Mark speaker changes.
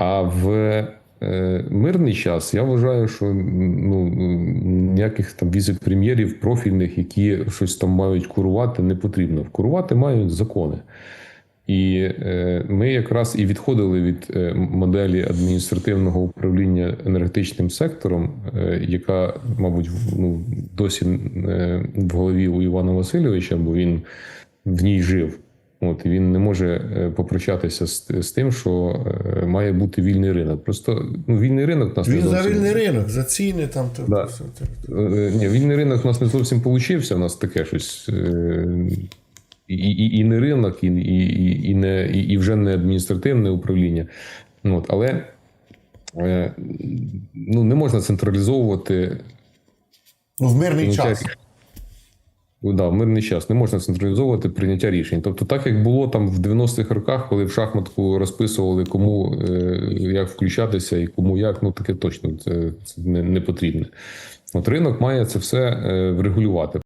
Speaker 1: А в е, мирний час я вважаю, що ну, ніяких там віце-прем'єрів профільних, які щось там мають курувати, не потрібно. Курувати мають закони. І е, ми якраз і відходили від е, моделі адміністративного управління енергетичним сектором, яка, мабуть, ну, досі в голові у Івана Васильовича, бо він в ній жив. От він не може е, попрощатися з, з тим, що е, має бути вільний ринок. Просто ну, вільний ринок нас не
Speaker 2: Він за
Speaker 1: зовсім-
Speaker 2: вільний ринок, за ціни там. то-
Speaker 1: Да.
Speaker 2: все.
Speaker 1: Е, Ні, вільний ринок у нас не зовсім получився. У нас таке щось. І, і, і не ринок, і, і, і, не, і, і вже не адміністративне управління. Ну, От, але е, ну, не можна централізовувати
Speaker 2: Ну, в мирний
Speaker 1: прийняття
Speaker 2: час.
Speaker 1: Ну, Да, мирний час не можна централізовувати прийняття рішень. Тобто, так як було там в 90-х роках, коли в шахматку розписували, кому е, як включатися і кому як, ну таке точно це, це не, не потрібне. От ринок має це все е, врегулювати.